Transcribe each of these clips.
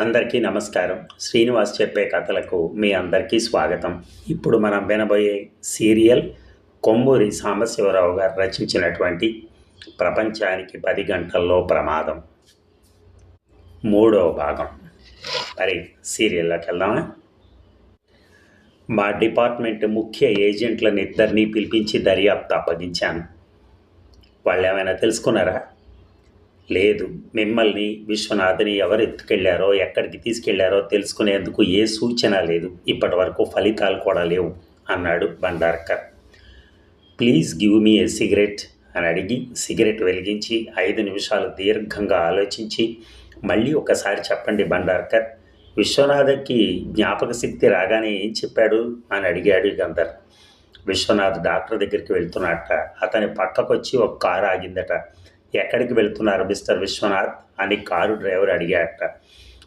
అందరికీ నమస్కారం. శ్రీనివాస్ చెప్పే కథలకు మీ అందరికీ స్వాగతం. ఇప్పుడు మనం వినబోయే సీరియల్ కొమ్మూరి సాంబశివరావు గారు రచించినటువంటి ప్రపంచానికి పది గంటల్లో ప్రమాదం. మూడవ భాగం. మరి సీరియల్లోకి వెళ్దామా? మా డిపార్ట్మెంట్ ముఖ్య ఏజెంట్లను ఇద్దరినీ పిలిపించి దర్యాప్తు అప్పగించాను. వాళ్ళు ఏమైనా తెలుసుకున్నారా? లేదు. మిమ్మల్ని విశ్వనాథ్ని ఎవరు ఎత్తుకెళ్ళారో ఎక్కడికి తీసుకెళ్ళారో తెలుసుకునేందుకు ఏ సూచన లేదు. ఇప్పటి వరకు ఫలితాలు కూడా లేవు అన్నాడు Bhandarkar. Please give me a cigarette అని అడిగి సిగరెట్ వెలిగించి ఐదు నిమిషాలు దీర్ఘంగా ఆలోచించి మళ్ళీ ఒకసారి చెప్పండి బండార్కర్ విశ్వనాథ్కి జ్ఞాపక శక్తి రాగానే ఏం చెప్పాడు? అని అడిగాడు గంధర్. విశ్వనాథ్ డాక్టర్ దగ్గరికి వెళ్తున్నట్ట. అతని పక్కకొచ్చి ఒక కారు ఆగిందట. ఎక్కడికి వెళ్తున్నారు మిస్టర్ విశ్వనాథ్ అని కారు డ్రైవర్ అడిగాట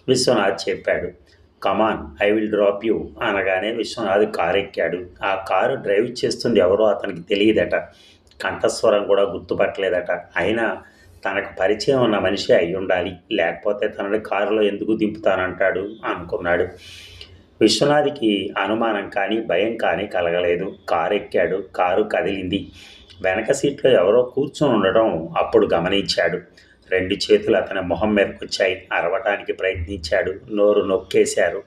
విశ్వనాథ్ చెప్పాడు come on I will drop you అనగానే విశ్వనాథ్ కారు ఎక్కాడు ఆ కారు డ్రైవ్ చేస్తుంది ఎవరో అతనికి తెలియదట. కంఠస్వరం కూడా గుర్తుపట్టలేదట. అయినా తనకు పరిచయం ఉన్న మనిషి అయి ఉండాలి లేకపోతే తనని కారులో ఎందుకు దింపుతానంటాడు అనుకున్నాడు. విశ్వనాథ్కి అనుమానం కానీ భయం కానీ కలగలేదు. కారు ఎక్కాడు కారు కదిలింది. వెనక సీట్లో ఎవరో కూర్చొని ఉండడం అప్పుడు గమనించాడు. రెండు చేతులు అతని మొహం మీదకి అరవటానికి ప్రయత్నించాడు. నోరు నొక్కేశారు.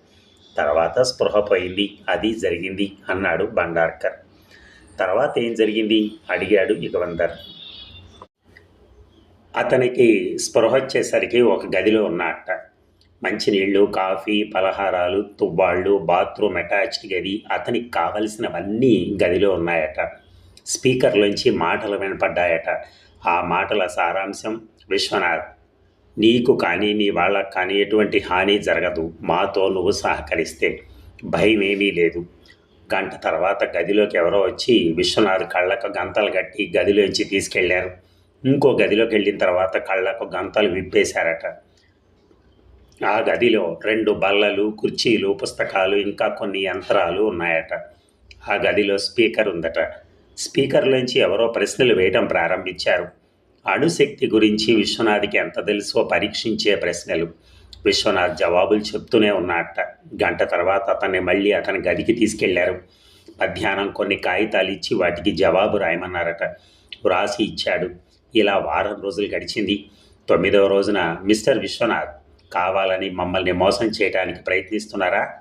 తర్వాత స్పృహ పోయింది. అది జరిగింది అన్నాడు బండార్కర్. తర్వాత ఏం జరిగింది? అడిగాడు యుగవందర్ అతనికి స్పృహ వచ్చేసరికి ఒక గదిలో ఉన్నట్ట మంచినీళ్ళు కాఫీ పలహారాలు తువ్వాళ్ళు బాత్రూమ్ అటాచ్డ్ గది అతనికి కావలసినవన్నీ గదిలో ఉన్నాయట. స్పీకర్లోంచి మాటలు వినపడ్డాయట. ఆ మాటల సారాంశం విశ్వనాథ్. నీకు కానీ నీ వాళ్ళకు కానీ ఎటువంటి హాని జరగదు. మాతో నువ్వు సహకరిస్తే. భయం ఏమీ లేదు. గంట తర్వాత గదిలోకి ఎవరో వచ్చి విశ్వనాథ్ కళ్ళకు గంతలు కట్టి గదిలోంచి తీసుకెళ్ళారు. ఇంకో గదిలోకి వెళ్ళిన తర్వాత కళ్ళకు గంతలు విప్పేశారట. ఆ గదిలో రెండు బల్లలు కుర్చీలు పుస్తకాలు ఇంకా కొన్ని యంత్రాలు ఉన్నాయట. ఆ గదిలో స్పీకర్ ఉందట. స్పీకర్లోంచి ఎవరో ప్రశ్నలు వేయటం ప్రారంభించారు. అణుశక్తి గురించి విశ్వనాథ్కి ఎంత తెలుసో పరీక్షించే ప్రశ్నలు. విశ్వనాథ్ జవాబులు చెప్తూనే ఉన్నట్ట గంట తర్వాత అతన్ని మళ్ళీ అతని గదికి తీసుకెళ్ళారు. మధ్యాహ్నం కొన్ని కాగితాలు ఇచ్చి వాటికి జవాబు రాయమన్నారట. వ్రాసి ఇచ్చాడు. ఇలా వారం రోజులు గడిచింది. తొమ్మిదవ రోజున మిస్టర్ విశ్వనాథ్ కావాలని మమ్మల్ని మోసం చేయడానికి ప్రయత్నిస్తున్నారా?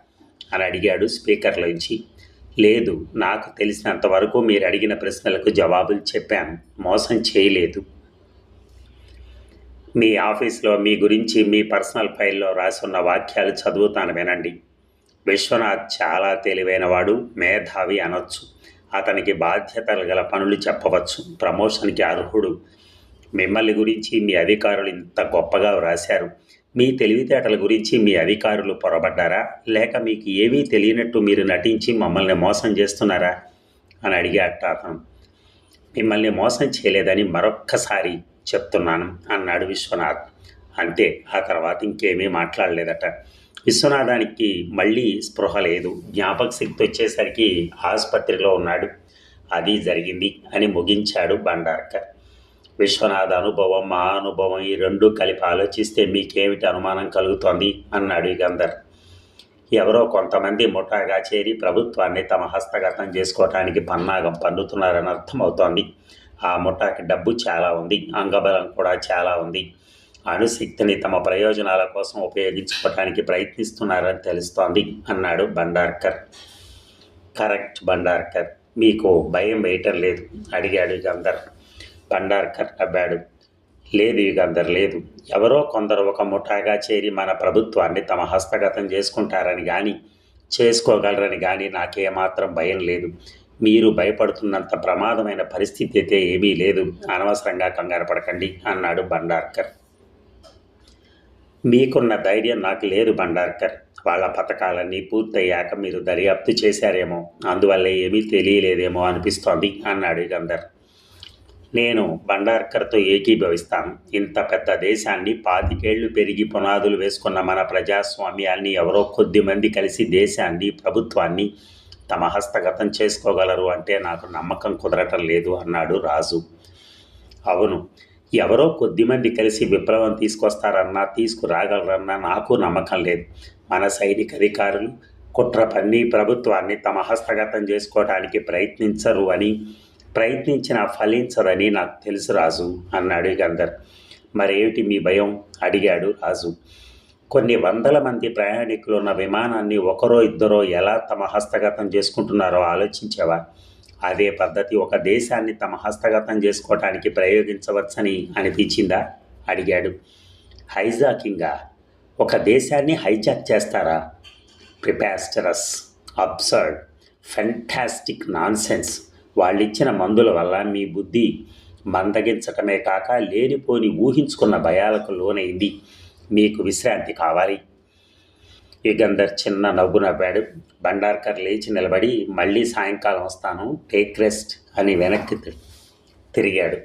అని అడిగాడు స్పీకర్లోంచి. లేదు నాకు తెలిసినంత వరకు మీరు అడిగిన ప్రశ్నలకు జవాబులు చెప్పాను మోసం చేయలేదు. మీ ఆఫీస్లో మీ గురించి మీ పర్సనల్ ఫైల్లో రాసున్న వాక్యాలు చదువుతాను వినండి. విశ్వనాథ్ చాలా తెలివైనవాడు మేధావి అనొచ్చు. అతనికి బాధ్యతలు గల పనులు చెప్పవచ్చు. ప్రమోషన్కి అర్హుడు. మిమ్మల్ని గురించి మీ అధికారులు ఇంత గొప్పగా వ్రాశారు. మీ తెలివితేటల గురించి మీ అధికారులు పొరబడ్డారా? లేక మీకు ఏమీ తెలియనట్టు మీరు నటించి మమ్మల్ని మోసం చేస్తున్నారా? అని అడిగాట అతను. మిమ్మల్ని మోసం చేయలేదని మరొక్కసారి చెప్తున్నాను అన్నాడు విశ్వనాథ్. అంతే ఆ తర్వాత ఇంకేమీ మాట్లాడలేదట. విశ్వనాథానికి మళ్ళీ స్పృహ లేదు. జ్ఞాపక శక్తి వచ్చేసరికి ఆసుపత్రిలో ఉన్నాడు. అది జరిగింది అని ముగించాడు బండార్కర్. విశ్వనాథ అనుభవం మా అనుభవం ఈ రెండు కలిపి ఆలోచిస్తే మీకేమిటి అనుమానం కలుగుతోంది? అన్నాడు గంధర్ ఎవరో కొంతమంది ముఠాగా చేరి ప్రభుత్వాన్ని తమ హస్తగతం చేసుకోవటానికి పన్నాగం పన్నుతున్నారని అర్థమవుతోంది. ఆ ముఠాకి డబ్బు చాలా ఉంది అంగబలం కూడా చాలా ఉంది. అణుశక్తిని తమ ప్రయోజనాల కోసం ఉపయోగించుకోవటానికి ప్రయత్నిస్తున్నారని తెలుస్తోంది అన్నాడు బండార్కర్. కరెక్ట్ బండార్కర్ మీకు భయం వేయటం లేదు అడిగాడు గంధర్ భండార్కర్ నవ్వాడు లేదు యుగంధర్ లేదు. ఎవరో కొందరు ఒక ముఠాగా చేరి మన ప్రభుత్వాన్ని తమ హస్తగతం చేసుకుంటారని కానీ చేసుకోగలరని కానీ నాకేమాత్రం భయం లేదు. మీరు భయపడుతున్నంత ప్రమాదమైన పరిస్థితి అయితే ఏమీ లేదు. అనవసరంగా కంగారు పడకండి అన్నాడు బండార్కర్. మీకున్న ధైర్యం నాకు లేదు బండార్కర్. వాళ్ళ పథకాలన్నీ పూర్తయ్యాక మీరు దర్యాప్తు చేశారేమో. అందువల్ల ఏమీ తెలియలేదేమో అనిపిస్తోంది అన్నాడు గంధర్ నేను బండార్కర్తో ఏకీభవిస్తాను. ఇంత పెద్ద దేశాన్ని పాతికేళ్ళు పెరిగి పునాదులు వేసుకున్న మన ప్రజాస్వామ్యాన్ని ఎవరో కొద్ది మంది కలిసి దేశాన్ని ప్రభుత్వాన్ని తమ హస్తగతం చేసుకోగలరు అంటే నాకు నమ్మకం కుదరటం లేదు అన్నాడు రాజు. అవును ఎవరో కొద్దిమంది కలిసి విప్లవం తీసుకొస్తారన్నా తీసుకురాగలరన్నా నాకు నమ్మకం లేదు. మన సైనిక అధికారులు కుట్ర పన్ని ప్రభుత్వాన్ని తమ హస్తగతం చేసుకోవడానికి ప్రయత్నించరు అని ప్రయత్నించిన ఫలించదని నాకు తెలుసు రాజు అన్నాడు గంధర్. మరేమిటి మీ భయం? అడిగాడు రాజు. కొన్ని వందల మంది ప్రయాణికులు ఉన్న విమానాన్ని ఒకరో ఇద్దరో ఎలా తమ హస్తగతం చేసుకుంటున్నారో ఆలోచించేవా అదే పద్ధతి ఒక దేశాన్ని తమ హస్తగతం చేసుకోవటానికి ప్రయోగించవచ్చని అనిపించిందా? అడిగాడు. హైజాకింగా. ఒక దేశాన్ని హైజాక్ చేస్తారా? ప్రిపాస్టరస్. అబ్సర్డ్. Fantastic nonsense. వాళ్ళిచ్చిన మందుల వల్ల మీ బుద్ధి మందగించటమే కాక లేనిపోని ఊహించుకున్న భయాలకు లోనైంది. మీకు విశ్రాంతి కావాలి. యుగంధర్ చిన్న నవ్వు నవ్వాడు. బండార్కర్ లేచి నిలబడి మళ్ళీ సాయంకాలం వస్తాను టేక్ రెస్ట్ అని వెనక్కి తిరిగాడు.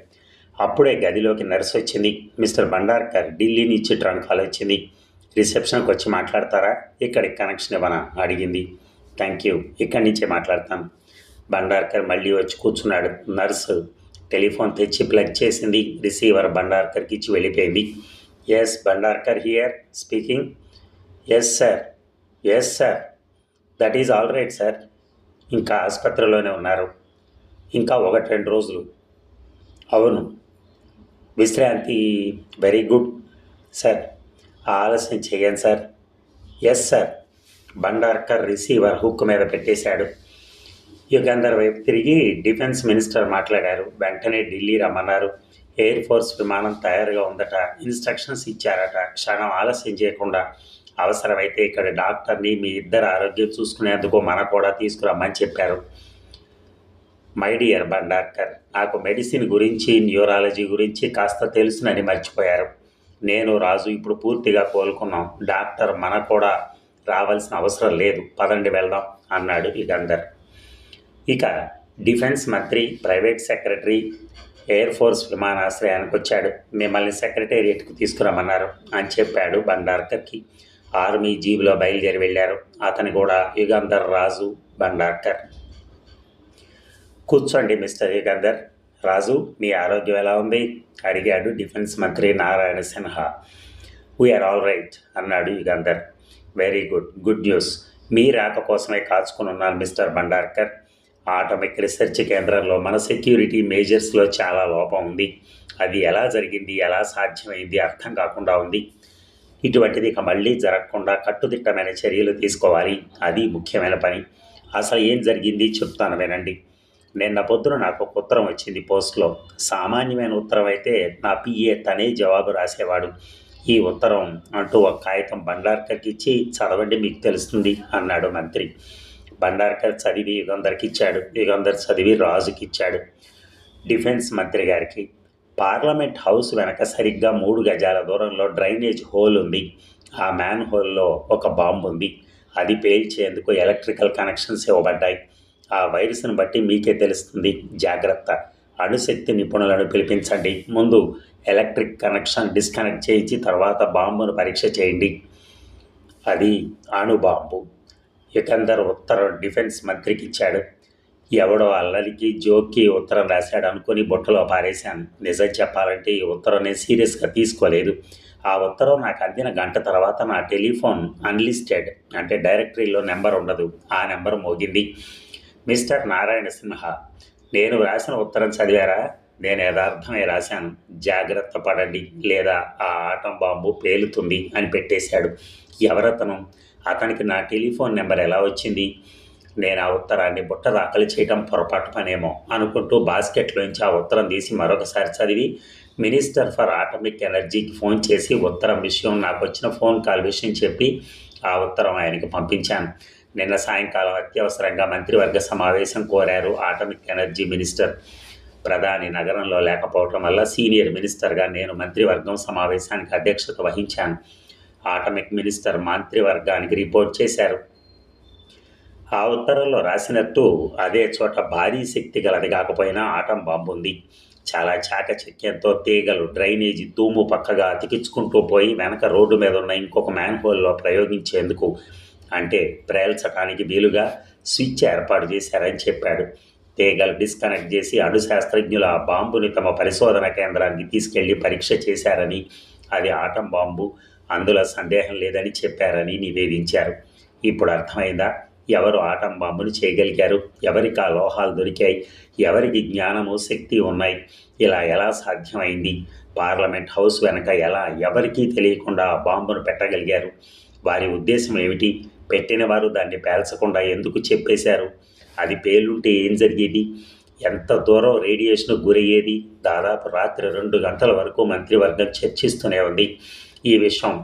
అప్పుడే గదిలోకి నర్సు వచ్చింది. మిస్టర్ బండార్కర్ ఢిల్లీ నుంచి ట్రంక్ కాల్ వచ్చింది. రిసెప్షన్కి వచ్చి మాట్లాడతారా? ఇక్కడికి కనెక్షన్ ఇవ్వనా? అడిగింది. థ్యాంక్ యూ ఇక్కడి నుంచే మాట్లాడతాను. బండార్కర్ మళ్ళీ వచ్చి కూర్చున్నాడు. నర్సు టెలిఫోన్ తెచ్చి ప్లగ్ చేసింది. రిసీవర్ బండార్కర్కి ఇచ్చి వెళ్ళిపోయింది. Yes Bhandarkar here speaking yes sir yes sir that is all right sir ఇంకా ఆసుపత్రిలోనే ఉన్నారు. ఇంకా ఒకటి రెండు రోజులు. అవును విశ్రాంతి వెరీ గుడ్ సార్ ఆలస్యం చేయండి sir yes sir Bhandarkar receiver hook మీద పెట్టేశాడు. యుగాంధర్ వైపు తిరిగి డిఫెన్స్ మినిస్టర్ మాట్లాడారు. వెంటనే ఢిల్లీ రమ్మన్నారు. ఎయిర్ ఫోర్స్ విమానం తయారుగా ఉందట. ఇన్స్ట్రక్షన్స్ ఇచ్చారట. క్షణం ఆలస్యం చేయకుండా అవసరమైతే ఇక్కడ డాక్టర్ని మీ ఇద్దరు ఆరోగ్యం చూసుకునేందుకు మన కూడా తీసుకురమ్మని చెప్పారు. మై డియర్ బండార్కర్ నాకు మెడిసిన్ గురించి న్యూరాలజీ గురించి కాస్త తెలుసునని మర్చిపోయారు. నేను రాజు ఇప్పుడు పూర్తిగా కోలుకున్నాం. డాక్టర్ మన కూడా రావాల్సిన అవసరం లేదు. పదండి వెళ్దాం అన్నాడు యుగంధర్. ఇక డిఫెన్స్ మంత్రి ప్రైవేట్ సెక్రటరీ ఎయిర్ ఫోర్స్ విమానాశ్రయానికి వచ్చాడు మిమ్మల్ని సెక్రటేరియట్కి తీసుకురమ్మన్నారు అని చెప్పాడు బండార్కర్కి. ఆర్మీ జీబులో బయలుదేరి వెళ్ళారు. అతను కూడా యుగంధర్ రాజు బండార్కర్. కూర్చోండి మిస్టర్ యుగంధర్. రాజు మీ ఆరోగ్యం ఎలా ఉంది? అడిగాడు డిఫెన్స్ మంత్రి Narayana Sinha. We are all right అన్నాడు Yugandhar. Very good good news మీ రాక కోసమే కాచుకుని ఉన్నాను మిస్టర్ బండార్కర్. ఆటమిక్ రీసెర్చ్ కేంద్రంలో మన సెక్యూరిటీ మేజర్స్లో చాలా లోపం ఉంది. అది ఎలా జరిగింది ఎలా సాధ్యమైంది అర్థం కాకుండా ఉంది. ఇటువంటిది ఇక మళ్ళీ జరగకుండా కట్టుదిట్టమైన చర్యలు తీసుకోవాలి. అది ముఖ్యమైన పని. అసలు ఏం జరిగింది చెప్తాను వినండి. నిన్న పొద్దున నాకు ఒక ఉత్తరం వచ్చింది పోస్ట్లో. సామాన్యమైన ఉత్తరం అయితే నా పిఏ తనే జవాబు రాసేవాడు. ఈ ఉత్తరం అంటూ ఒక కాగితం బండార్కర్కి ఇచ్చి చదవండి మీకు తెలుస్తుంది అన్నాడు మంత్రి. బండార్కర్ చదివి యుగంధర్కి ఇచ్చాడు. యుగంధర్ చదివి రాజుకి ఇచ్చాడు. డిఫెన్స్ మంత్రి గారికి పార్లమెంట్ హౌస్ వెనక సరిగ్గా మూడు గజాల దూరంలో డ్రైనేజ్ హోల్ ఉంది. ఆ మ్యాన్ హోల్లో ఒక బాంబు ఉంది. అది పేల్చేందుకు ఎలక్ట్రికల్ కనెక్షన్స్ ఇవ్వబడ్డాయి. ఆ వైరస్ను బట్టి మీకే తెలుస్తుంది. జాగ్రత్త. అణుశక్తి నిపుణులను పిలిపించండి. ముందు ఎలక్ట్రిక్ కనెక్షన్ డిస్కనెక్ట్ చేయించి తర్వాత బాంబును పరీక్ష చేయండి. అది అణుబాంబు. యుకందర్ ఉత్తరం డిఫెన్స్ మంత్రికి ఇచ్చాడు ఎవడో అల్లరికి జోక్కి ఉత్తరం రాశాడు అనుకుని బుట్టలో పారేశాను. నిజం చెప్పాలంటే ఈ ఉత్తరం నేను సీరియస్గా తీసుకోలేదు. ఆ ఉత్తరం నాకు అందిన గంట తర్వాత నా టెలిఫోన్ అన్లిస్టెడ్ అంటే డైరెక్టరీలో నెంబర్ ఉండదు. ఆ నెంబర్ మోగింది. మిస్టర్ నారాయణ సిన్హా నేను రాసిన ఉత్తరం చదివారా? నేను యథార్థమే రాశాను. జాగ్రత్త పడండి లేదా ఆ ఆటం బాంబు పేలుతుంది అని పెట్టేశాడు. ఎవరతను? అతనికి నా టెలిఫోన్ నెంబర్ ఎలా వచ్చింది? నేను ఆ ఉత్తరాన్ని బుట్ట దాఖలు చేయడం పొరపాటు పనేమో అనుకుంటూ బాస్కెట్లోంచి ఆ ఉత్తరం తీసి మరొకసారి చదివి మినిస్టర్ ఫర్ ఆటమిక్ ఎనర్జీకి ఫోన్ చేసి ఉత్తరం విషయం నాకు వచ్చిన ఫోన్ కాల్ విషయం చెప్పి ఆ ఉత్తరం ఆయనకి పంపించాను. నిన్న సాయంకాలం అత్యవసరంగా మంత్రివర్గ సమావేశం కోరారు ఆటమిక్ ఎనర్జీ మినిస్టర్. ప్రధాని నగరంలో లేకపోవటం వల్ల సీనియర్ మినిస్టర్గా నేను మంత్రివర్గం సమావేశానికి అధ్యక్షత వహించాను. ఆటమిక్ మినిస్టర్ మంత్రివర్గానికి రిపోర్ట్ చేశారు. ఆ ఉత్తరంలో రాసినట్టు అదే చోట భారీ శక్తి గలది కాకపోయినా ఆటం బాంబు ఉంది చాలా చాకచక్యంతో తీగలు డ్రైనేజీ తూము పక్కగా అతికించుకుంటూ పోయి వెనక రోడ్డు మీద ఉన్న ఇంకొక మ్యాన్ హోల్లో ప్రయోగించేందుకు అంటే ప్రేల్చడానికి వీలుగా స్విచ్ ఏర్పాటు చేశారని చెప్పాడు. తీగలు డిస్కనెక్ట్ చేసి అణు శాస్త్రజ్ఞులు ఆ బాంబుని తమ పరిశోధన కేంద్రానికి తీసుకెళ్ళి పరీక్ష చేశారని అది ఆటం బాంబు అందులో సందేహం లేదని చెప్పారని నివేదించారు. ఇప్పుడు అర్థమైందా? ఎవరు ఆటం బాంబును చేయగలిగారు? ఎవరికి ఆ లోహాలు దొరికాయి? ఎవరికి జ్ఞానము శక్తి ఉన్నాయి? ఇలా ఎలా సాధ్యమైంది? పార్లమెంట్ హౌస్ వెనక ఎలా ఎవరికీ తెలియకుండా ఆ బాంబును పెట్టగలిగారు? వారి ఉద్దేశం ఏమిటి? పెట్టిన వారు దాన్ని పేల్చకుండా ఎందుకు చెప్పేశారు? అది పేలుంటే ఏం జరిగేది? ఎంత దూరం రేడియేషన్కు గురయ్యేది? దాదాపు రాత్రి రెండు గంటల వరకు మంత్రివర్గం చర్చిస్తూనే ఉంది. ఈ విషయం.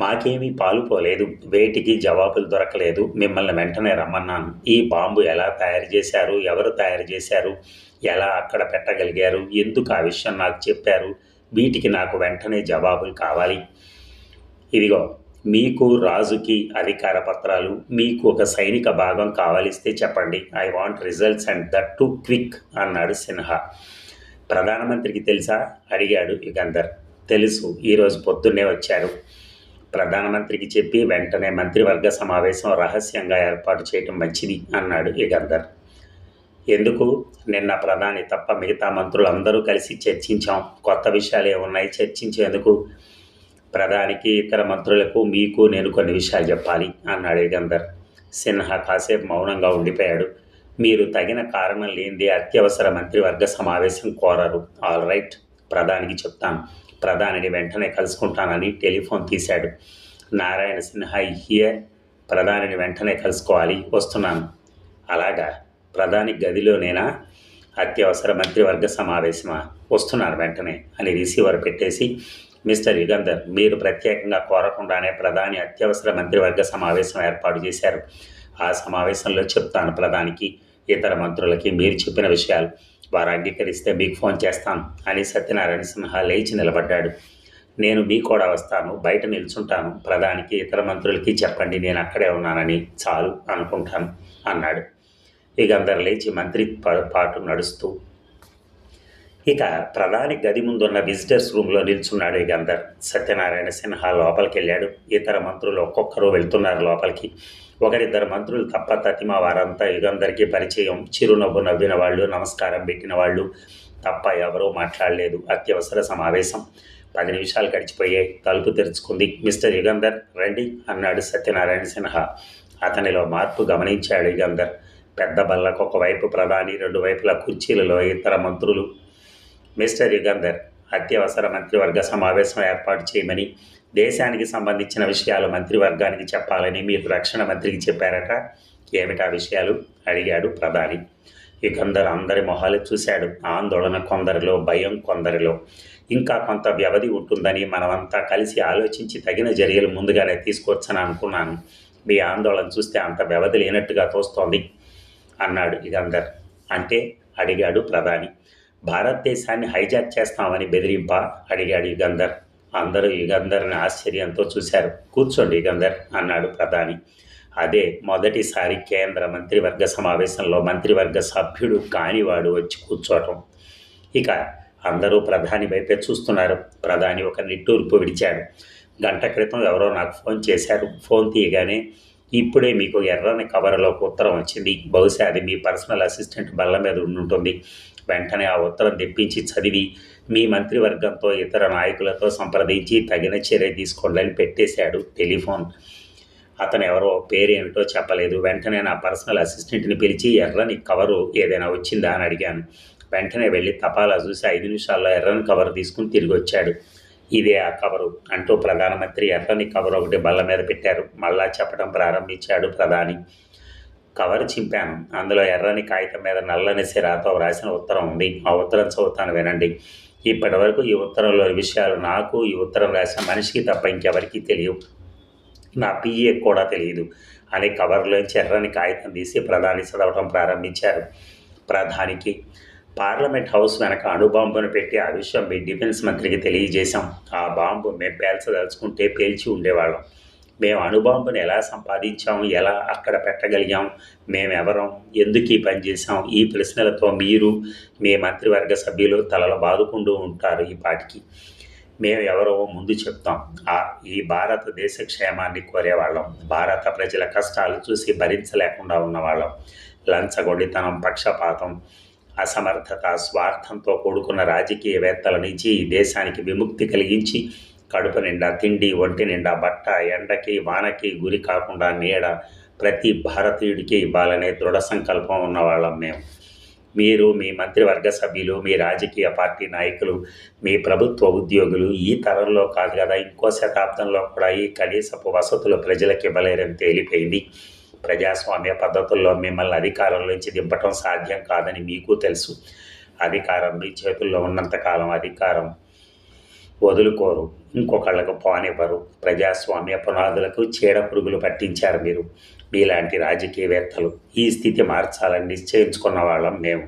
మాకేమీ పాలుపోలేదు వేటికి జవాబులు దొరకలేదు. మిమ్మల్ని వెంటనే రమ్మన్నాను. ఈ బాంబు ఎలా తయారు చేశారు? ఎవరు తయారు చేశారు? ఎలా అక్కడ పెట్టగలిగారు? ఎందుకు ఆ విషయం నాకు చెప్పారు? వీటికి నాకు వెంటనే జవాబులు కావాలి. ఇదిగో మీకు రాజుకి అధికార పత్రాలు మీకు ఒక సైనిక భాగం కావాలిస్తే చెప్పండి. I want results and that too quick అన్నాడు సిన్హా. ప్రధానమంత్రికి తెలుసా? అడిగాడు యుగంధర్. తెలుసు. ఈరోజు పొద్దున్నే వచ్చారు. ప్రధానమంత్రికి చెప్పి వెంటనే మంత్రివర్గ సమావేశం రహస్యంగా ఏర్పాటు చేయటం మంచిది అన్నాడు యుగంధర్. ఎందుకు? నిన్న ప్రధాని తప్ప మిగతా మంత్రులు అందరూ కలిసి చర్చించాం. కొత్త విషయాలు ఏమున్నాయి? చర్చించేందుకు ప్రధానికి ఇతర మంత్రులకు మీకు నేను కొన్ని విషయాలు చెప్పాలి అన్నాడు యుగంధర్. సిన్హా కాసేపు మౌనంగా ఉండిపోయాడు. మీరు తగిన కారణం లేనిదే అత్యవసర మంత్రివర్గ సమావేశం కోరరు. All right. ప్రధానికి చెప్తాను. ప్రధానిని వెంటనే కలుసుకుంటానని టెలిఫోన్ తీశాడు. నారాయణ సిన్హా హియర్ ప్రధానిని వెంటనే కలుసుకోవాలి వస్తున్నాను. అలాగా? ప్రధాని గదిలోనేనా? అత్యవసర మంత్రివర్గ సమావేశమా? వస్తున్నారు వెంటనే అని రిసీవర్ పెట్టేసి మిస్టర్ యుగంధర్ మీరు ప్రత్యేకంగా కోరకుండానే ప్రధాని అత్యవసర మంత్రివర్గ సమావేశం ఏర్పాటు చేశారు. ఆ సమావేశంలో చెప్తాను ప్రధానికి ఇతర మంత్రులకి మీరు చెప్పిన విషయాలు. వారు అంగీకరిస్తే మీకు ఫోన్ చేస్తాను అని సత్యనారాయణ సిన్హా లేచి నిలబడ్డాడు. నేను మీ కూడా వస్తాను బయట నిల్చుంటాను ప్రధానికి ఇతర మంత్రులకి చెప్పండి నేను అక్కడే ఉన్నానని చాలు అనుకుంటాను అన్నాడు. ఇక అందరు లేచి మంత్రి పా- పాటు నడుస్తూ ఇక ప్రధాని గది ముందున్న విజిటర్స్ రూమ్లో నిల్చున్నాడు యుగంధర్ సత్యనారాయణ సిన్హా లోపలికి వెళ్ళాడు ఇతర మంత్రులు ఒక్కొక్కరు వెళ్తున్నారు లోపలికి. ఒకరిద్దరు మంత్రులు తప్ప తతిమ వారంతా యుగంధర్కి పరిచయం. చిరునవ్వు నవ్విన వాళ్ళు నమస్కారం పెట్టిన వాళ్ళు. తప్ప ఎవరూ మాట్లాడలేదు. అత్యవసర సమావేశం. పది నిమిషాలు గడిచిపోయాయి. తలుపు తెరుచుకుంది. మిస్టర్ యుగంధర్ రండి అన్నాడు సత్యనారాయణ సిన్హా. అతనిలో మార్పు గమనించాడు యుగంధర్ పెద్ద బల్లకు ఒకవైపు ప్రధాని రెండు వైపుల కుర్చీలలో ఇతర మంత్రులు. మిస్టర్ యుగంధర్ అత్యవసర మంత్రివర్గ సమావేశం ఏర్పాటు చేయమని దేశానికి సంబంధించిన విషయాలు మంత్రివర్గానికి చెప్పాలని మీరు రక్షణ మంత్రికి చెప్పారట? ఏమిటా విషయాలు? అడిగాడు ప్రధాని. యుగంధర్ అందరి మొహాలు చూశాడు. ఆందోళన కొందరిలో భయం కొందరిలో. ఇంకా కొంత వ్యవధి ఉంటుందని మనమంతా కలిసి ఆలోచించి తగిన చర్యలు ముందుగానే తీసుకోవచ్చని అనుకున్నాను. మీ ఆందోళన చూస్తే అంత వ్యవధి లేనట్టుగా తోస్తోంది అన్నాడు యుగంధర్. అంటే? అడిగాడు ప్రధాని. భారతదేశాన్ని హైజాక్ చేస్తామని బెదిరింప అడిగాడు యుగంధర్. అందరూ యుగంధర్ని ఆశ్చర్యంతో చూశారు. కూర్చోండి యుగంధర్ అన్నాడు ప్రధాని. అదే మొదటిసారి కేంద్ర మంత్రివర్గ సమావేశంలో మంత్రివర్గ సభ్యుడు కానివాడు వచ్చి కూర్చోవటం. ఇక అందరూ ప్రధాని వైపే చూస్తున్నారు. ప్రధాని ఒక నిట్టూర్పు విడిచాడు. గంట క్రితం ఎవరో నాకు ఫోన్ చేశారు. ఫోన్ తీయగానే ఇప్పుడే మీకు ఎర్రని కవర్లో ఉత్తరం వచ్చింది. బహుశా అది మీ పర్సనల్ అసిస్టెంట్ బల్ల మీద ఉండుంటుంది. వెంటనే ఆ ఉత్తరం తెప్పించి చదివి మీ మంత్రివర్గంతో ఇతర నాయకులతో సంప్రదించి తగిన చర్య తీసుకోండి పెట్టేశాడు టెలిఫోన్. అతను ఎవరో పేరేమిటో చెప్పలేదు. వెంటనే నా పర్సనల్ అసిస్టెంట్ని పిలిచి ఎర్రని కవరు ఏదైనా వచ్చిందా అని అడిగాను. వెంటనే వెళ్ళి తపాలా చూసి ఐదు నిమిషాల్లో ఎర్రని కవర్ తీసుకుని తిరిగి వచ్చాడు. ఇదే ఆ కవరు అంటూ ప్రధానమంత్రి ఎర్రని కవర్ ఒకటి బల్ల మీద పెట్టారు. మళ్ళా చెప్పడం ప్రారంభించాడు ప్రధాని. కవర్ చింపాను. అందులో ఎర్రని కాగితం మీద నల్లని సిరాతో వ్రాసిన ఉత్తరం ఉంది. ఆ ఉత్తరం చదువుతాను వినండి. ఇప్పటి వరకు ఈ ఉత్తరంలోని విషయాలు నాకు ఈ ఉత్తరం రాసిన మనిషికి తప్ప ఇంకెవరికీ తెలియవు. నా పిఏ కూడా తెలియదు. అని కవర్లోంచి ఎర్రని కాగితం తీసి ప్రధాని చదవటం ప్రారంభించారు. ప్రధానికి పార్లమెంట్ హౌస్ వెనక అణుబాంబును పెట్టి ఆ విషయం మీ డిఫెన్స్ మంత్రికి తెలియజేశాం. ఆ బాంబు మేము పేల్చదలుచుకుంటే పేల్చి ఉండేవాళ్ళం. మేము అణుబాంబును ఎలా సంపాదించాం ఎలా అక్కడ పెట్టగలిగాం మేమెవరం ఎందుకు ఈ పని ఈ ప్రశ్నలతో మీరు మీ మంత్రివర్గ సభ్యులు తలలు బాదుకుంటూ ఉంటారు ఈ పాటికి. మేము ఎవరో ముందు చెప్తాం. ఆ ఈ భారతదేశ క్షేమాన్ని కోరేవాళ్ళం. భారత ప్రజల కష్టాలు చూసి భరించలేకుండా ఉన్నవాళ్ళం. లంచగొడితనం పక్షపాతం అసమర్థత స్వార్థంతో కూడుకున్న రాజకీయవేత్తల నుంచి ఈ దేశానికి విముక్తి కలిగించి కడుపు నిండా తిండి ఒంటి నిండా బట్ట ఎండకి వానకి గురి కాకుండా నీడ ప్రతి భారతీయుడికి ఇవ్వాలనే దృఢ సంకల్పం ఉన్నవాళ్ళం మేము. మీరు మీ మంత్రివర్గ సభ్యులు మీ రాజకీయ పార్టీ నాయకులు మీ ప్రభుత్వ ఉద్యోగులు ఈ తరంలో కాదు కదా ఇంకో శతాబ్దంలో కూడా ఈ కనీసపు వసతులు ప్రజలకు ఇవ్వలేరని తేలిపోయింది. ప్రజాస్వామ్య పద్ధతుల్లో మిమ్మల్ని అధికారంలోంచి దింపటం సాధ్యం కాదని మీకు తెలుసు. అధికారం మీ చేతుల్లో ఉన్నంతకాలం అధికారం. వదులుకోరు. ఇంకొకళ్ళకు పోనివ్వరు. ప్రజాస్వామ్య పునాదులకు చీడ పురుగులు పట్టించారు మీరు. మీలాంటి రాజకీయవేత్తలు ఈ స్థితి మార్చాలని నిశ్చయించుకున్న వాళ్ళం మేము.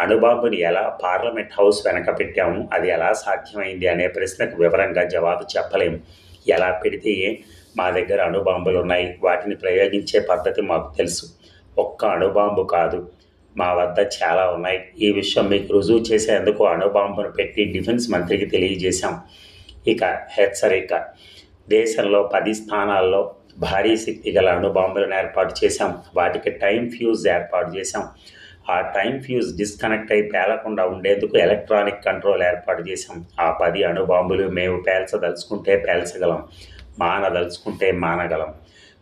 అణుబాంబుని ఎలా పార్లమెంట్ హౌస్ వెనక పెట్టాము? అది ఎలా సాధ్యమైంది అనే ప్రశ్నకు వివరంగా జవాబు చెప్పలేము ఎలా పెడితే మా దగ్గర అణుబాంబులు ఉన్నాయి వాటిని ప్రయోగించే పద్ధతి మాకు తెలుసు. ఒక్క అణుబాంబు కాదు. మా వద్ద చాలా ఉన్నాయి. ఈ విషయం మీకు రుజువు చేసేందుకు అణుబాంబును పెట్టి డిఫెన్స్ మంత్రికి తెలియజేశాం. ఇక హెచ్చరిక. దేశంలో పది స్థానాల్లో భారీ శక్తి గల అణుబాంబులను ఏర్పాటు చేశాం. వాటికి టైం ఫ్యూజ్ ఏర్పాటు చేశాం. ఆ టైం ఫ్యూజ్ డిస్కనెక్ట్ అయి పేలకుండా ఉండేందుకు ఎలక్ట్రానిక్ కంట్రోల్ ఏర్పాటు చేశాం. ఆ పది అణుబాంబులు మేము పేల్చదలుచుకుంటే పేల్చగలం మానదలుచుకుంటే మానగలం.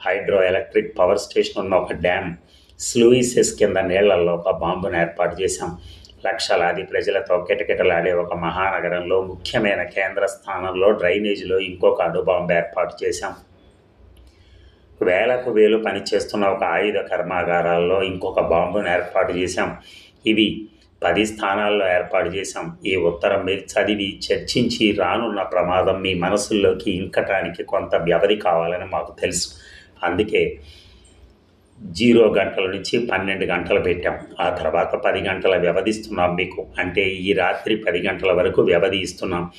హైడ్రో ఎలక్ట్రిక్ పవర్ స్టేషన్ ఉన్న ఒక డ్యామ్ స్లూయిసెస్ కింద నీళ్ళలో ఒక బాంబును ఏర్పాటు చేశాం. లక్షలాది ప్రజలతో కిటకిటలాడే ఒక మహానగరంలో ముఖ్యమైన కేంద్ర స్థానంలో డ్రైనేజీలో ఇంకొక అణుబాంబు ఏర్పాటు చేశాం. వేలకు వేలు పనిచేస్తున్న ఒక ఆయుధ కర్మాగారాల్లో ఇంకొక బాంబును ఏర్పాటు చేశాం. ఇవి పది స్థానాల్లో ఏర్పాటు చేశాం. ఈ ఉత్తరం మీరు చదివి చర్చించి రానున్న ప్రమాదం మీ మనసుల్లోకి ఇంకటానికి కొంత వ్యవధి కావాలని మాకు తెలుసు. అందుకే జీరో గంటల నుంచి పన్నెండు గంటలు పెట్టాం. ఆ తర్వాత పది గంటల వ్యవధిస్తున్నాం మీకు. అంటే ఈ రాత్రి పది గంటల వరకు వ్యవధి ఇస్తున్నాం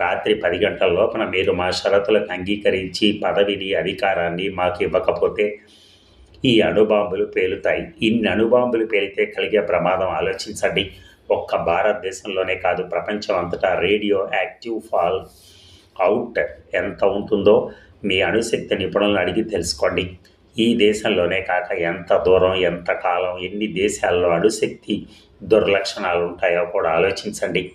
రాత్రి పది గంటల లోపల మీరు మా షరతులకు అంగీకరించి పదవిని అధికారాన్ని మాకు ఇవ్వకపోతే ఈ అణుబాంబులు పేలుతాయి. ఇన్ని అణుబాంబులు పేలితే కలిగే ప్రమాదం ఆలోచించండి. ఒక్క భారతదేశంలోనే కాదు ప్రపంచం అంతటా రేడియో యాక్టివ్ ఫాల్ అవుట్ ఎంత ఉంటుందో మీ అణుశక్తి నిపుణులను అడిగి తెలుసుకోండి. ఈ దేశంలోనే కాక ఎంత దూరం ఎంత కాలం ఎన్ని దేశాల్లో అణుశక్తి దుర్లక్షణాలు ఉంటాయో కూడా ఆలోచించండి.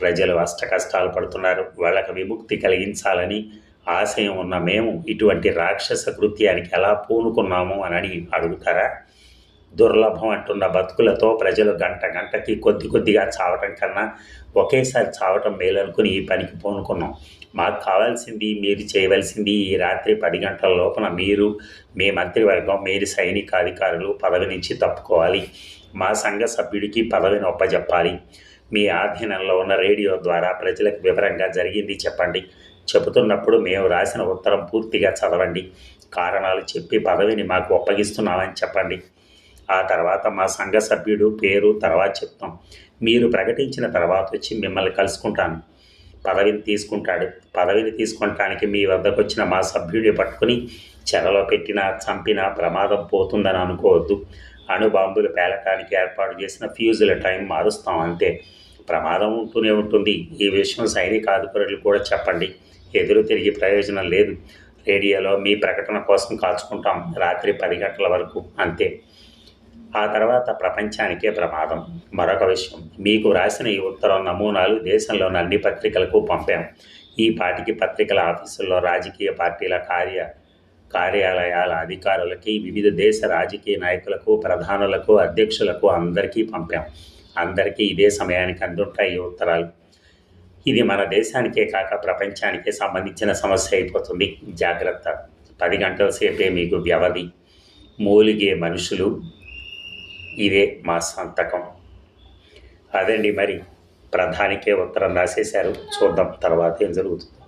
ప్రజలు అష్ట కష్టాలు పడుతున్నారు. వాళ్ళకి విముక్తి కలిగించాలని ఆశయం ఉన్న మేము ఇటువంటి రాక్షస కృత్యానికి ఎలా పూనుకున్నాము అని అడుగుతారా? దుర్లభం అంటున్న బతుకులతో ప్రజలు గంట గంటకి కొద్ది కొద్దిగా చావటం కన్నా ఒకేసారి చావటం మేలనుకుని ఈ పనికి పూనుకున్నాం. మాకు కావాల్సింది మీరు చేయవలసింది ఈ రాత్రి పది గంటల లోపల మీరు మీ మంత్రివర్గం మీరు సైనికాధికారులు పదవి నుంచి తప్పుకోవాలి. మా సంఘ సభ్యుడికి పదవిని ఒప్పజెప్పాలి మీ ఆధీనంలో ఉన్న రేడియో ద్వారా ప్రజలకు వివరంగా జరిగింది చెప్పండి. చెబుతున్నప్పుడు మేము రాసిన ఉత్తరం పూర్తిగా చదవండి. కారణాలు చెప్పి పదవిని మాకు ఒప్పగిస్తున్నామని చెప్పండి. ఆ తర్వాత మా సంఘ సభ్యుడు పేరు తర్వాత చెప్తాం. మీరు ప్రకటించిన తర్వాత వచ్చి మిమ్మల్ని కలుసుకుంటాను. పదవిని తీసుకుంటాడు. పదవిని తీసుకుంటానికి మీ వద్దకు వచ్చిన మా సభ్యుడిని పట్టుకుని చెరలో పెట్టినా చంపినా ప్రమాదం పోతుందని అనుకోవద్దు. అణుబాంబులు పేలటానికి ఏర్పాటు చేసిన ఫ్యూజుల టైం మారుస్తాం అంతే. ప్రమాదం ఉంటూనే ఉంటుంది. ఈ విషయం సైనిక అధికారులు కూడా చెప్పండి. ఎదురు తిరిగి ప్రయోజనం లేదు. రేడియోలో మీ ప్రకటన కోసం కాచుకుంటాం రాత్రి పది గంటల వరకు అంతే. ఆ తర్వాత ప్రపంచానికే ప్రమాదం. మరొక విషయం మీకు రాసిన ఈ ఉత్తరం నమూనాలు దేశంలోని అన్ని పత్రికలకు పంపాం. ఈ పాటికి పత్రికల ఆఫీసుల్లో రాజకీయ పార్టీల కార్య కార్యాలయాల అధికారులకి వివిధ దేశ రాజకీయ నాయకులకు ప్రధానులకు అధ్యక్షులకు అందరికీ పంపాం. అందరికీ ఇదే సమయానికి అందుంటాయి ఈ ఉత్తరాలు. ఇది మన దేశానికే కాక ప్రపంచానికే సంబంధించిన సమస్య అయిపోతుంది. జాగ్రత్త. పది గంటల సేపే మీకు వ్యవధి. మూలిగే మనుషులు ఇదే మా సంతకం. అదండి మరి ప్రధానికే ఉత్తరం రాసేశారు. చూద్దాం తర్వాత ఏం జరుగుతుంది.